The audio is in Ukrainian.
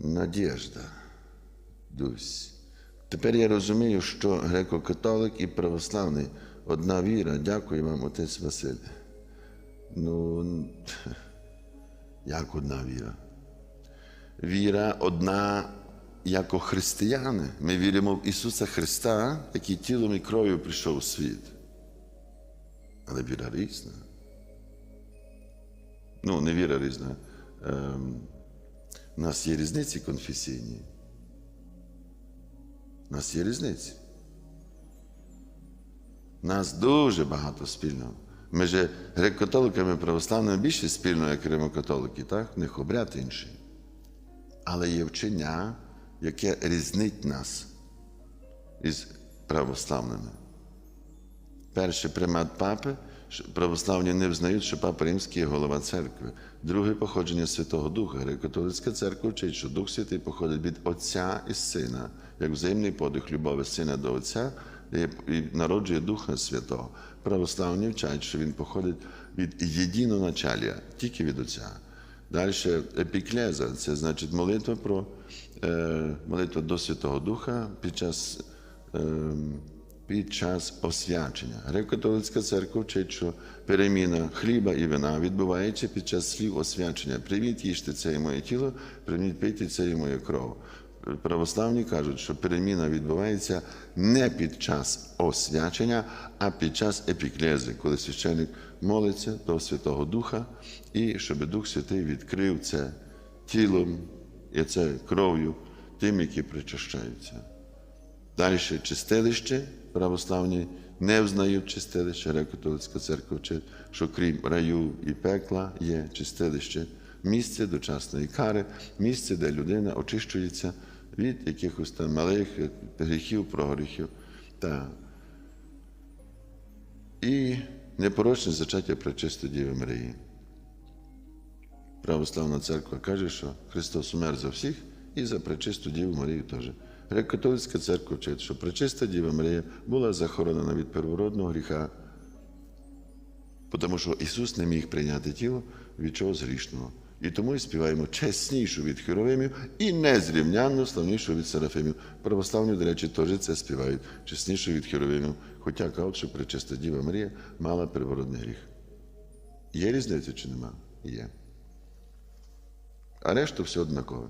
Надіжда. Дусь. Тепер я розумію, що греко-католик і православний одна віра. Дякую вам, отець Василь. Ну, як одна віра? Віра одна, як християни. Ми віримо в Ісуса Христа, який тілом і кров'ю прийшов у світ. Але віра різна. Ну, не віра різна. Ем, у нас є різниці конфесійні. У нас є різниці. У нас дуже багато спільного. Ми же греко-католиками православними більше спільно, як римокатолики, так? В них обряд інший. Але є вчення, яке різнить нас із православними. Перший примат папи, православні не взнають, що папа Римський є голова церкви. Друге походження Святого Духа. Греко-католицька церква вчить, що Дух Святий походить від Отця і Сина, як взаємний подих любові Сина до Отця і народжує Духа Святого. Православні вчать, що він походить від єдиного єдиноначалія, тільки від Отця. Далі епіклеза це значить молитва про е, молитва до Святого Духа під час. Е, під час освячення. Греко-католицька церква вчить, що переміна хліба і вина відбувається під час слів освячення. Прийміть їжте це і моє тіло, прийміть пийте це і моє кров. Православні кажуть, що переміна відбувається не під час освячення, а під час епіклези, коли священник молиться до Святого Духа, і щоб Дух Святий відкрив це тілом і це кров'ю тим, які причащаються. Далі чистилище православні не взнають чистилище, греко-католицька церква вчить, що крім раю і пекла є чистилище, місце дочасної кари, місце, де людина очищується від якихось там малих гріхів, прогріхів. Та. І непорочне зачаття пречисто Діви Марії. Православна церква каже, що Христос умер за всіх і за пречисту Діву Марію теж. Греко-католицька церква вчить, що пречиста Діва Марія була захоронена від первородного гріха, тому що Ісус не міг прийняти тіло від чогось грішного. І тому і співаємо чеснішу від херовимів і незрівнянно славнішу від серафимів. Православні, до речі, теж це співають чеснішу від херовимів, хоча кажуть, що пречиста Діва Марія мала первородний гріх. Є різниця чи нема? Є. А решту все однакове.